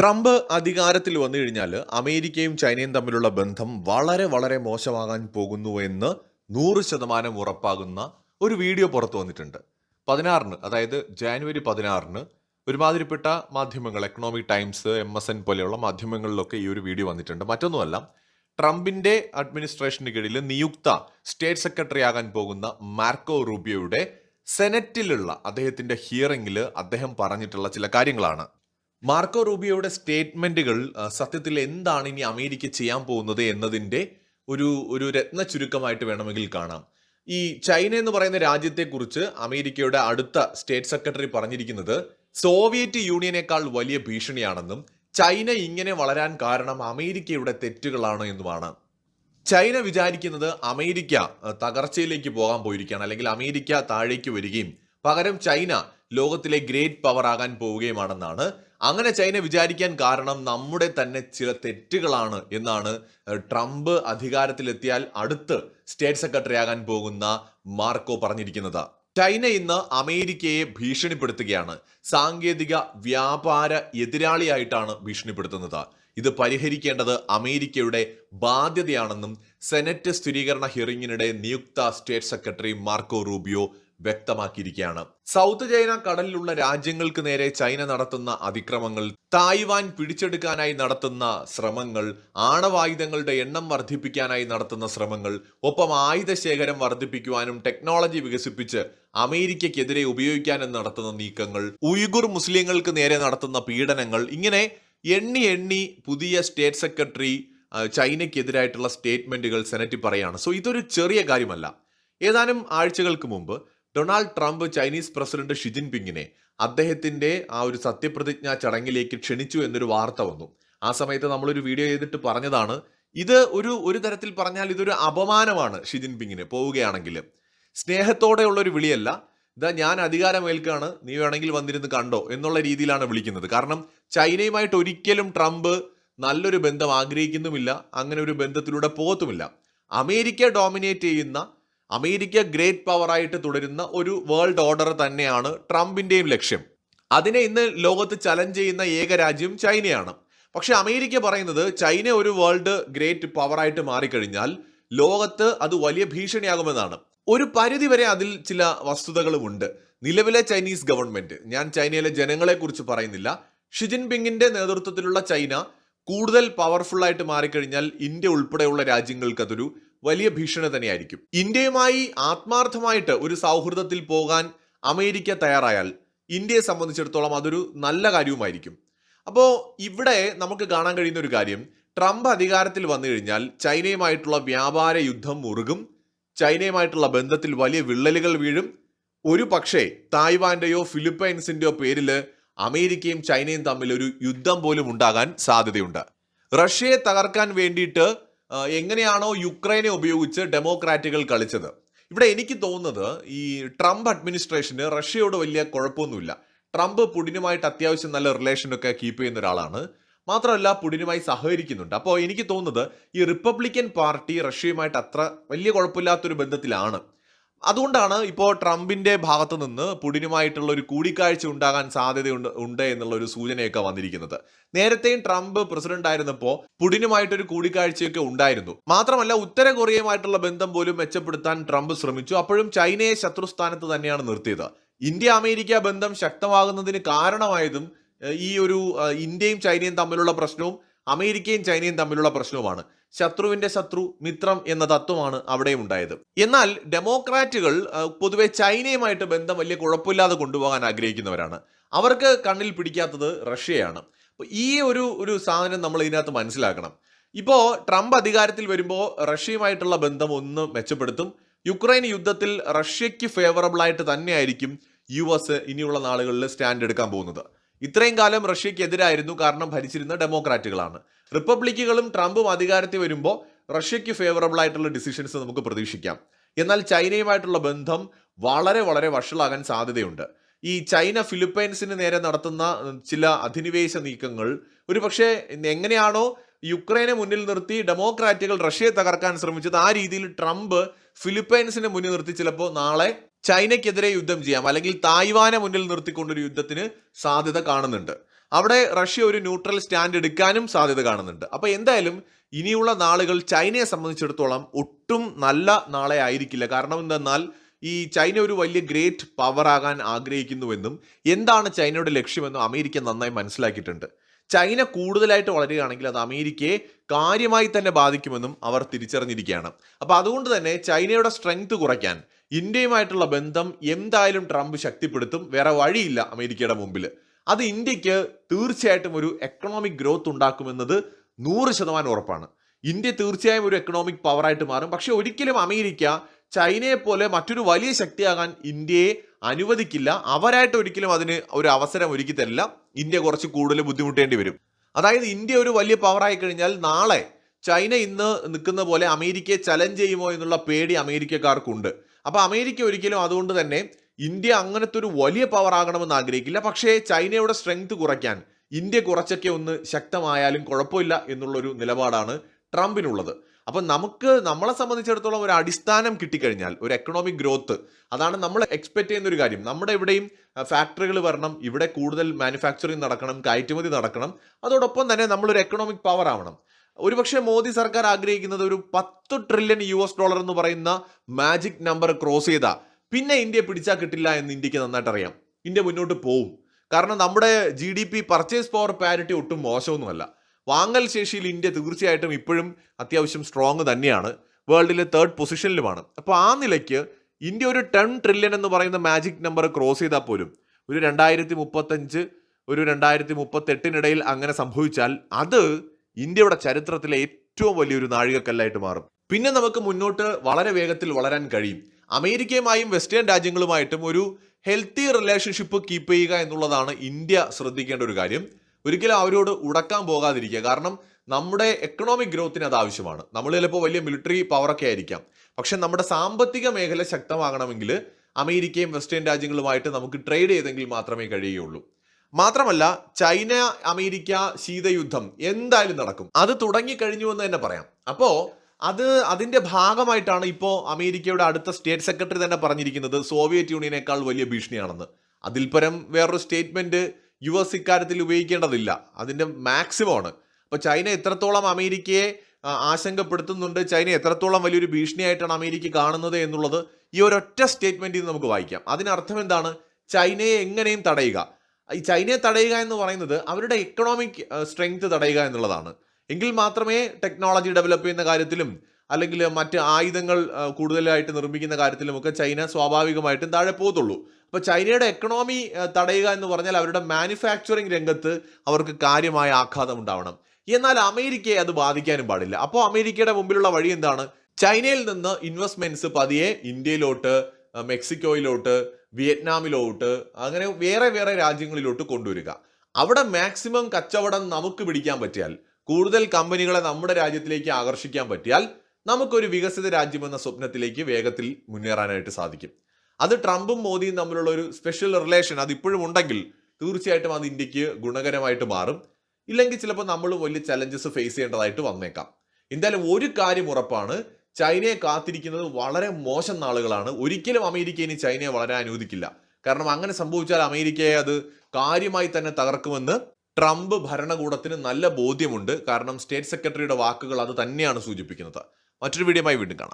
Trump അധികാരത്തിൽ വന്നു കഴിഞ്ഞാൽ അമേരിക്കയും ചൈനയും തമ്മിലുള്ള ബന്ധം വളരെ വളരെ മോശമാകാൻ പോകുന്നു എന്ന് നൂറ് ശതമാനം ഉറപ്പാകുന്ന ഒരു വീഡിയോ പുറത്തു വന്നിട്ടുണ്ട്. പതിനാറിന് അതായത് ജാനുവരി പതിനാറിന് ഒരുമാതിരിപ്പെട്ട മാധ്യമങ്ങൾ economic times M S N പോലെയുള്ള മാധ്യമങ്ങളിലൊക്കെ ഈ ഒരു വീഡിയോ വന്നിട്ടുണ്ട്. മറ്റൊന്നുമല്ല ട്രംപിന്റെ അഡ്മിനിസ്ട്രേഷന് കീഴിൽ നിയുക്ത സ്റ്റേറ്റ് സെക്രട്ടറി ആകാൻ പോകുന്ന മാർക്കോ റൂബിയോയുടെ സെനറ്റിലുള്ള അദ്ദേഹത്തിന്റെ ഹിയറിംഗിൽ അദ്ദേഹം പറഞ്ഞിട്ടുള്ള ചില കാര്യങ്ങളാണ്. മാർക്കോ റൂബിയോയുടെ സ്റ്റേറ്റ്മെന്റുകൾ സത്യത്തിൽ എന്താണ് ഇനി അമേരിക്ക ചെയ്യാൻ പോകുന്നത് എന്നതിന്റെ ഒരു ഒരു രത്ന ചുരുക്കമായിട്ട് വേണമെങ്കിൽ കാണാം. ഈ ചൈന എന്ന് പറയുന്ന രാജ്യത്തെക്കുറിച്ച് അമേരിക്കയുടെ അടുത്ത സ്റ്റേറ്റ് സെക്രട്ടറി പറഞ്ഞിരിക്കുന്നത് സോവിയറ്റ് യൂണിയനേക്കാൾ വലിയ ഭീഷണിയാണെന്നും ചൈന ഇങ്ങനെ വളരാൻ കാരണം അമേരിക്കയുടെ തെറ്റുകളാണ് എന്നുമാണ്. ചൈന വിചാരിക്കുന്നത് അമേരിക്ക തകർച്ചയിലേക്ക് പോകാൻ പോയിരിക്കുകയാണ് അല്ലെങ്കിൽ അമേരിക്ക താഴേക്ക് വരികയും പകരം ചൈന ലോകത്തിലെ ഗ്രേറ്റ് പവർ ആകാൻ പോവുകയുമാണെന്നാണ് അങ്ങനെ ചൈന വിചാരിക്കാൻ കാരണം നമ്മുടെ തന്നെ ചില തെറ്റുകളാണ് എന്നാണ് ട്രംപ് അധികാരത്തിലെത്തിയാൽ അടുത്ത് സ്റ്റേറ്റ് സെക്രട്ടറി ആകാൻ പോകുന്ന മാർക്കോ പറഞ്ഞിരിക്കുന്നത്. ചൈന ഇന്ന് അമേരിക്കയെ ഭീഷണിപ്പെടുത്തുകയാണ്. സാങ്കേതിക വ്യാപാര എതിരാളിയായിട്ടാണ് ഭീഷണിപ്പെടുത്തുന്നത്. ഇത് പരിഹരിക്കേണ്ടത് അമേരിക്കയുടെ ബാധ്യതയാണെന്നും സെനറ്റ് സ്ഥിരീകരണ ഹിയറിംഗിനിടെ നിയുക്ത സ്റ്റേറ്റ് സെക്രട്ടറി മാർക്കോ റൂബിയോ വ്യക്തമാക്കിയിരിക്കുകയാണ്. സൗത്ത് ചൈന കടലിലുള്ള രാജ്യങ്ങൾക്ക് നേരെ ചൈന നടത്തുന്ന അതിക്രമങ്ങൾ തായ്വാൻ പിടിച്ചെടുക്കാനായി നടത്തുന്ന ശ്രമങ്ങൾ ആണവായുധങ്ങളുടെ എണ്ണം വർദ്ധിപ്പിക്കാനായി നടത്തുന്ന ശ്രമങ്ങൾ ഒപ്പം ആയുധ ശേഖരം വർദ്ധിപ്പിക്കുവാനും ടെക്നോളജി വികസിപ്പിച്ച് അമേരിക്കയ്ക്കെതിരെ ഉപയോഗിക്കാനും നടത്തുന്ന നീക്കങ്ങൾ ഉയ്ഗുർ മുസ്ലിങ്ങൾക്ക് നേരെ നടത്തുന്ന പീഡനങ്ങൾ ഇങ്ങനെ എണ്ണി എണ്ണി പുതിയ സ്റ്റേറ്റ് സെക്രട്ടറി ചൈനയ്ക്കെതിരായിട്ടുള്ള സ്റ്റേറ്റ്മെന്റുകൾ സെനറ്റിൽ പറയാണ്. സോ ഇതൊരു ചെറിയ കാര്യമല്ല. ഏതാനും ആഴ്ചകൾക്ക് മുമ്പ് Donald Trump Chinese president Xi പിങ്ങിനെ അദ്ദേഹത്തിന്റെ ആ ഒരു സത്യപ്രതിജ്ഞാ ചടങ്ങിലേക്ക് ക്ഷണിച്ചു എന്നൊരു വാർത്ത വന്നു. ആ സമയത്ത് നമ്മളൊരു വീഡിയോ ചെയ്തിട്ട് പറഞ്ഞതാണ് ഇത് ഒരു ഒരു തരത്തിൽ പറഞ്ഞാൽ ഇതൊരു അപമാനമാണ് ഷി ജിൻപിങ്ങിന് പോവുകയാണെങ്കിൽ. സ്നേഹത്തോടെയുള്ള ഒരു വിളിയല്ല ഇതാ ഞാൻ അധികാരമേൽക്കാണ് നീ വേണമെങ്കിൽ വന്നിരുന്ന് കണ്ടോ എന്നുള്ള രീതിയിലാണ് വിളിക്കുന്നത്. കാരണം ചൈനയുമായിട്ട് ഒരിക്കലും ട്രംപ് നല്ലൊരു ബന്ധം ആഗ്രഹിക്കുന്നുമില്ല അങ്ങനെ ഒരു ബന്ധത്തിലൂടെ പോകത്തുമില്ല. അമേരിക്ക ഡോമിനേറ്റ് ചെയ്യുന്ന അമേരിക്ക ഗ്രേറ്റ് പവറായിട്ട് തുടരുന്ന ഒരു വേൾഡ് ഓർഡർ തന്നെയാണ് ട്രംപിന്റെയും ലക്ഷ്യം. അതിനെ ഇന്ന് ലോകത്ത് ചലഞ്ച് ചെയ്യുന്ന ഏക രാജ്യം ചൈനയാണ്. പക്ഷെ അമേരിക്ക പറയുന്നത് ചൈന ഒരു വേൾഡ് ഗ്രേറ്റ് പവറായിട്ട് മാറിക്കഴിഞ്ഞാൽ ലോകത്ത് അത് വലിയ ഭീഷണിയാകുമെന്നാണ്. ഒരു പരിധി വരെ അതിൽ ചില വസ്തുതകളുമുണ്ട്. നിലവിലെ ചൈനീസ് ഗവൺമെന്റ് ഞാൻ ചൈനയിലെ ജനങ്ങളെക്കുറിച്ച് പറയുന്നില്ല ഷി ജിൻപിങ്ങിന്റെ നേതൃത്വത്തിലുള്ള ചൈന കൂടുതൽ പവർഫുൾ ആയിട്ട് മാറിക്കഴിഞ്ഞാൽ ഇന്ത്യ ഉൾപ്പെടെയുള്ള രാജ്യങ്ങൾക്ക് അതൊരു വലിയ ഭീഷണി തന്നെയായിരിക്കും. ഇന്ത്യയുമായി ആത്മാർത്ഥമായിട്ട് ഒരു സൗഹൃദത്തിൽ പോകാൻ അമേരിക്ക തയ്യാറായാൽ ഇന്ത്യയെ സംബന്ധിച്ചിടത്തോളം അതൊരു നല്ല കാര്യവുമായിരിക്കും. അപ്പോൾ ഇവിടെ നമുക്ക് കാണാൻ കഴിയുന്ന ഒരു കാര്യം ട്രംപ് അധികാരത്തിൽ വന്നു കഴിഞ്ഞാൽ ചൈനയുമായിട്ടുള്ള വ്യാപാര യുദ്ധം മുറുകും ചൈനയുമായിട്ടുള്ള ബന്ധത്തിൽ വലിയ വിള്ളലുകൾ വീഴും. ഒരു പക്ഷേ തായ്വാന്റെയോ ഫിലിപ്പൈൻസിന്റെയോ പേരിൽ അമേരിക്കയും ചൈനയും തമ്മിൽ ഒരു യുദ്ധം പോലും ഉണ്ടാകാൻ സാധ്യതയുണ്ട്. റഷ്യയെ തകർക്കാൻ വേണ്ടിയിട്ട് എങ്ങനെയാണോ യുക്രൈനെ ഉപയോഗിച്ച് ഡെമോക്രാറ്റുകൾ കളിച്ചത്. ഇവിടെ എനിക്ക് തോന്നുന്നത് ഈ ട്രംപ് അഡ്മിനിസ്ട്രേഷന് റഷ്യയോട് വലിയ കുഴപ്പമൊന്നുമില്ല. ട്രംപ് പുടിനുമായിട്ട് അത്യാവശ്യം നല്ല റിലേഷനൊക്കെ കീപ്പ് ചെയ്യുന്ന ഒരാളാണ്. മാത്രമല്ല പുടിനുമായി സഹകരിക്കുന്നുണ്ട്. അപ്പോൾ എനിക്ക് തോന്നുന്നത് ഈ റിപ്പബ്ലിക്കൻ പാർട്ടി റഷ്യയുമായിട്ട് അത്ര വലിയ കുഴപ്പമില്ലാത്തൊരു ബന്ധത്തിലാണ്. അതുകൊണ്ടാണ് ഇപ്പോൾ ട്രംപിന്റെ ഭാഗത്ത് നിന്ന് പുടിനുമായിട്ടുള്ള ഒരു കൂടിക്കാഴ്ച ഉണ്ടാകാൻ സാധ്യതയുണ്ട് ഉണ്ട് എന്നുള്ള ഒരു സൂചനയൊക്കെ വന്നിരിക്കുന്നത്. നേരത്തെയും ട്രംപ് പ്രസിഡന്റ് ആയിരുന്നപ്പോൾ പുടിനുമായിട്ടൊരു കൂടിക്കാഴ്ചയൊക്കെ ഉണ്ടായിരുന്നു. മാത്രമല്ല ഉത്തര കൊറിയയുമായിട്ടുള്ള ബന്ധം പോലും മെച്ചപ്പെടുത്താൻ ട്രംപ് ശ്രമിച്ചു. അപ്പോഴും ചൈനയെ ശത്രുസ്ഥാനത്ത് തന്നെയാണ് നിർത്തിയത്. ഇന്ത്യ അമേരിക്ക ബന്ധം ശക്തമാകുന്നതിന് കാരണമായതും ഈ ഒരു ഇന്ത്യയും ചൈനയും തമ്മിലുള്ള പ്രശ്നവും അമേരിക്കയും ചൈനയും തമ്മിലുള്ള പ്രശ്നവുമാണ്. ശത്രുവിന്റെ ശത്രു മിത്രം എന്ന തത്വമാണ് അവിടെ ഉണ്ടായത് എന്നാൽ ഡെമോക്രാറ്റുകൾ പൊതുവെ ചൈനയുമായിട്ട് ബന്ധം വലിയ കുഴപ്പമില്ലാതെ കൊണ്ടുപോകാൻ ആഗ്രഹിക്കുന്നവരാണ്. അവർക്ക് കണ്ണിൽ പിടിക്കാത്തത് റഷ്യയാണ്. ഈ ഒരു ഒരു സാധനം നമ്മൾ ഇതിനകത്ത് മനസ്സിലാക്കണം. ഇപ്പോൾ ട്രംപ് അധികാരത്തിൽ വരുമ്പോൾ റഷ്യയുമായിട്ടുള്ള ബന്ധം ഒന്ന് മെച്ചപ്പെടുത്തും. യുക്രൈൻ യുദ്ധത്തിൽ റഷ്യയ്ക്ക് ഫേവറബിൾ ആയിട്ട് തന്നെയായിരിക്കും യു എസ് ഇനിയുള്ള നാളുകളിൽ സ്റ്റാൻഡ് എടുക്കാൻ പോകുന്നത്. ഇത്രയും കാലം റഷ്യക്കെതിരായിരുന്നു കാരണം ഭരിച്ചിരുന്ന ഡെമോക്രാറ്റുകളാണ്. റിപ്പബ്ലിക്കുകളും ട്രംപും അധികാരത്തിൽ വരുമ്പോൾ റഷ്യയ്ക്ക് ഫേവറബിൾ ആയിട്ടുള്ള ഡിസിഷൻസ് നമുക്ക് പ്രതീക്ഷിക്കാം. എന്നാൽ ചൈനയുമായിട്ടുള്ള ബന്ധം വളരെ വളരെ വഷളാകാൻ സാധ്യതയുണ്ട്. ഈ ചൈന ഫിലിപ്പൈൻസിന് നേരെ നടത്തുന്ന ചില അധിനിവേശ നീക്കങ്ങൾ ഒരു പക്ഷേ എങ്ങനെയാണോ യുക്രൈനെ മുന്നിൽ നിർത്തി ഡെമോക്രാറ്റുകൾ റഷ്യയെ തകർക്കാൻ ശ്രമിച്ചത് ആ രീതിയിൽ ട്രംപ് ഫിലിപ്പൈൻസിനെ മുന്നിൽ നിർത്തി ചിലപ്പോൾ നാളെ ചൈനയ്ക്കെതിരെ യുദ്ധം ചെയ്യാം. അല്ലെങ്കിൽ തായ്വാനെ മുന്നിൽ നിർത്തിക്കൊണ്ടൊരു യുദ്ധത്തിന് സാധ്യത കാണുന്നുണ്ട്. അവിടെ റഷ്യ ഒരു ന്യൂട്രൽ സ്റ്റാൻഡ് എടുക്കാനും സാധ്യത കാണുന്നുണ്ട്. അപ്പൊ എന്തായാലും ഇനിയുള്ള നാളുകൾ ചൈനയെ സംബന്ധിച്ചിടത്തോളം ഒട്ടും നല്ല നാളെ ആയിരിക്കില്ല. കാരണം എന്തെന്നാൽ ഈ ചൈന ഒരു വലിയ ഗ്രേറ്റ് പവർ ആകാൻ ആഗ്രഹിക്കുന്നുവെന്നും എന്താണ് ചൈനയുടെ ലക്ഷ്യമെന്നും അമേരിക്ക നന്നായി മനസ്സിലാക്കിയിട്ടുണ്ട്. ചൈന കൂടുതലായിട്ട് വളരുകയാണെങ്കിൽ അത് അമേരിക്കയെ കാര്യമായി തന്നെ ബാധിക്കുമെന്നും അവർ തിരിച്ചറിഞ്ഞിരിക്കുകയാണ്. അപ്പോൾ അതുകൊണ്ട് തന്നെ ചൈനയുടെ സ്ട്രെങ്ത് കുറയ്ക്കാൻ ഇന്ത്യയുമായിട്ടുള്ള ബന്ധം എന്തായാലും ട്രംപ് ശക്തിപ്പെടുത്തും. വേറെ വഴിയില്ല അമേരിക്കയുടെ മുമ്പിൽ അത് ഇന്ത്യയ്ക്ക് തീർച്ചയായിട്ടും ഒരു എക്കണോമിക് ഗ്രോത്ത് ഉണ്ടാക്കുമെന്നത് നൂറ് ശതമാനം ഉറപ്പാണ്. ഇന്ത്യ തീർച്ചയായും ഒരു എക്കണോമിക് പവറായിട്ട് മാറും. പക്ഷേ ഒരിക്കലും അമേരിക്ക ചൈനയെ പോലെ മറ്റൊരു വലിയ ശക്തിയാകാൻ ഇന്ത്യയെ അനുവദിക്കില്ല. അവരായിട്ട് ഒരിക്കലും അതിന് ഒരു അവസരം ഒരുക്കി തരില്ല. ഇന്ത്യ കുറച്ച് കൂടുതൽ ബുദ്ധിമുട്ടേണ്ടി വരും. അതായത് ഇന്ത്യ ഒരു വലിയ പവറായി കഴിഞ്ഞാൽ നാളെ ചൈന ഇന്ന് നിൽക്കുന്ന പോലെ അമേരിക്കയെ ചലഞ്ച് ചെയ്യുമോ എന്നുള്ള പേടി അമേരിക്കക്കാർക്കുണ്ട്. അപ്പൊ അമേരിക്ക ഒരിക്കലും അതുകൊണ്ട് തന്നെ ഇന്ത്യ അങ്ങനത്തെ ഒരു വലിയ പവർ ആകണമെന്ന് ആഗ്രഹിക്കില്ല. പക്ഷേ ചൈനയുടെ സ്ട്രെങ്ത് കുറയ്ക്കാൻ ഇന്ത്യ കുറച്ചൊക്കെ ഒന്ന് ശക്തമായാലും കുഴപ്പമില്ല എന്നുള്ളൊരു നിലപാടാണ് ട്രംപിനുള്ളത്. അപ്പം നമുക്ക് നമ്മളെ സംബന്ധിച്ചിടത്തോളം ഒരു അടിസ്ഥാനം കിട്ടിക്കഴിഞ്ഞാൽ ഒരു എക്കണോമിക് ഗ്രോത്ത് അതാണ് നമ്മൾ എക്സ്പെക്ട് ചെയ്യുന്ന ഒരു കാര്യം. നമ്മുടെ ഇവിടെയും ഫാക്ടറികൾ വരണം ഇവിടെ കൂടുതൽ മാനുഫാക്ചറിങ് നടക്കണം കയറ്റുമതി നടക്കണം. അതോടൊപ്പം തന്നെ നമ്മളൊരു എക്കണോമിക് പവർ ആവണം. ഒരുപക്ഷെ മോദി സർക്കാർ ആഗ്രഹിക്കുന്നത് ഒരു പത്ത് ട്രില്യൺ യു എസ് ഡോളർ എന്ന് പറയുന്ന മാജിക് നമ്പർ ക്രോസ് ചെയ്താൽ പിന്നെ ഇന്ത്യ പിടിച്ചാൽ കിട്ടില്ല എന്ന് ഇന്ത്യയ്ക്ക് നന്നായിട്ട് അറിയാം ഇന്ത്യ മുന്നോട്ട് പോവും. കാരണം നമ്മുടെ G D P purchase power parity ഒട്ടും മോശമൊന്നുമല്ല. വാങ്ങൽ ശേഷിയിൽ ഇന്ത്യ തീർച്ചയായിട്ടും ഇപ്പോഴും അത്യാവശ്യം സ്ട്രോങ് തന്നെയാണ്. വേൾഡിലെ തേർഡ് പൊസിഷനിലുമാണ് അപ്പോൾ ആ നിലയ്ക്ക് ഇന്ത്യ ഒരു ടെൻ ട്രില്യൺ എന്ന് പറയുന്ന മാജിക് നമ്പർ ക്രോസ് ചെയ്താൽ പോലും ഒരു രണ്ടായിരത്തി മുപ്പത്തഞ്ച് ഒരു രണ്ടായിരത്തി മുപ്പത്തെട്ടിനിടയിൽ അങ്ങനെ സംഭവിച്ചാൽ അത് ഇന്ത്യയുടെ ചരിത്രത്തിലെ ഏറ്റവും വലിയൊരു നാഴികക്കല്ലായിട്ട് മാറും. പിന്നെ നമുക്ക് മുന്നോട്ട് വളരെ വേഗത്തിൽ വളരാൻ കഴിയും. അമേരിക്കയുമായും വെസ്റ്റേൺ രാജ്യങ്ങളുമായിട്ടും ഒരു ഹെൽത്തി റിലേഷൻഷിപ്പ് കീപ്പ് ചെയ്യുക എന്നുള്ളതാണ് ഇന്ത്യ ശ്രദ്ധിക്കേണ്ട ഒരു കാര്യം. ഒരിക്കലും അവരോട് ഉടക്കാൻ പോകാതിരിക്കുക. കാരണം നമ്മുടെ എക്കണോമിക് ഗ്രോത്തിന് അത് ആവശ്യമാണ്. നമ്മൾ ചിലപ്പോൾ വലിയ മിലിറ്ററി പവറൊക്കെ ആയിരിക്കാം. പക്ഷെ നമ്മുടെ സാമ്പത്തിക മേഖല ശക്തമാകണമെങ്കിൽ അമേരിക്കയും വെസ്റ്റേൺ രാജ്യങ്ങളുമായിട്ട് നമുക്ക് ട്രേഡ് ചെയ്തെങ്കിൽ മാത്രമേ കഴിയുകയുള്ളൂ. മാത്രമല്ല ചൈന അമേരിക്ക ശീതയുദ്ധം എന്തായാലും നടക്കും. അത് തുടങ്ങിക്കഴിഞ്ഞു എന്ന് തന്നെ പറയാം. അപ്പോ അത് അതിന്റെ ഭാഗമായിട്ടാണ് ഇപ്പോൾ അമേരിക്കയുടെ അടുത്ത സ്റ്റേറ്റ് സെക്രട്ടറി തന്നെ പറഞ്ഞിരിക്കുന്നത് സോവിയറ്റ് യൂണിയനേക്കാൾ വലിയ ഭീഷണിയാണെന്ന്. അതിൽപരം വേറൊരു സ്റ്റേറ്റ്മെന്റ് യു എസ് ഇക്കാര്യത്തിൽ ഉപയോഗിക്കേണ്ടതില്ല. അതിന്റെ മാക്സിമം ആണ് അപ്പൊ ചൈന എത്രത്തോളം അമേരിക്കയെ ആശങ്കപ്പെടുത്തുന്നുണ്ട് ചൈന എത്രത്തോളം വലിയൊരു ഭീഷണിയായിട്ടാണ് അമേരിക്ക കാണുന്നത് എന്നുള്ളത് ഈ ഒരൊറ്റ സ്റ്റേറ്റ്മെന്റിൽ നിന്ന് നമുക്ക് വായിക്കാം. അതിനർത്ഥം എന്താണ്? ചൈനയെ എങ്ങനെയും തടയുക. ഈ ചൈനയെ തടയുക എന്ന് പറയുന്നത് അവരുടെ എക്കണോമിക് സ്ട്രെങ്ത് തടയുക എന്നുള്ളതാണ്. എങ്കിൽ മാത്രമേ ടെക്നോളജി ഡെവലപ്പ് ചെയ്യുന്ന കാര്യത്തിലും അല്ലെങ്കിൽ മറ്റ് ആയുധങ്ങൾ കൂടുതലായിട്ട് നിർമ്മിക്കുന്ന കാര്യത്തിലുമൊക്കെ ചൈന സ്വാഭാവികമായിട്ടും താഴെ പോകത്തുള്ളൂ. അപ്പോൾ ചൈനയുടെ എക്കണോമി തടയുക എന്ന് പറഞ്ഞാൽ അവരുടെ മാനുഫാക്ചറിങ് രംഗത്ത് അവർക്ക് കാര്യമായ ആഘാതം ഉണ്ടാവണം. എന്നാൽ അമേരിക്കയെ അത് ബാധിക്കാനും പാടില്ല. അപ്പോൾ അമേരിക്കയുടെ മുമ്പിലുള്ള വഴി എന്താണ്? ചൈനയിൽ നിന്ന് ഇൻവെസ്റ്റ്മെന്റ്സ് പതിയെ ഇന്ത്യയിലോട്ട് മെക്സിക്കോയിലോട്ട് വിയറ്റ്നാമിലോട്ട് അങ്ങനെ വേറെ വേറെ രാജ്യങ്ങളിലോട്ട് കൊണ്ടുവരിക. അവിടെ മാക്സിമം കച്ചവടം നമുക്ക് പിടിക്കാൻ പറ്റിയാൽ കൂടുതൽ കമ്പനികളെ നമ്മുടെ രാജ്യത്തിലേക്ക് ആകർഷിക്കാൻ പറ്റിയാൽ നമുക്കൊരു വികസിത രാജ്യമെന്ന സ്വപ്നത്തിലേക്ക് വേഗത്തിൽ മുന്നേറാനായിട്ട് സാധിക്കും. അത് ട്രംപും മോദിയും തമ്മിലുള്ള ഒരു സ്പെഷ്യൽ റിലേഷൻ അത് ഇപ്പോഴും ഉണ്ടെങ്കിൽ തീർച്ചയായിട്ടും അത് ഇന്ത്യയ്ക്ക് ഗുണകരമായിട്ട് മാറും. ഇല്ലെങ്കിൽ ചിലപ്പോൾ നമ്മൾ വലിയ ചലഞ്ചസ് ഫേസ് ചെയ്യേണ്ടതായിട്ട് വന്നേക്കാം. എന്തായാലും ഒരു കാര്യം ഉറപ്പാണ് ചൈനയെ കാത്തിരിക്കുന്നത് വളരെ മോശം നാളുകളാണ്. ഒരിക്കലും അമേരിക്ക ഇനി ചൈനയെ വളരെ അനുവദിക്കില്ല. കാരണം അങ്ങനെ സംഭവിച്ചാൽ അമേരിക്കയെ അത് കാര്യമായി തന്നെ തകർക്കുമെന്ന് ട്രംപ് ഭരണകൂടത്തിന് നല്ല ബോധ്യമുണ്ട്. കാരണം സ്റ്റേറ്റ് സെക്രട്ടറിയുടെ വാക്കുകൾ അത് തന്നെയാണ് സൂചിപ്പിക്കുന്നത്. മറ്റൊരു വീഡിയോയുമായി വീണ്ടും കാണാം.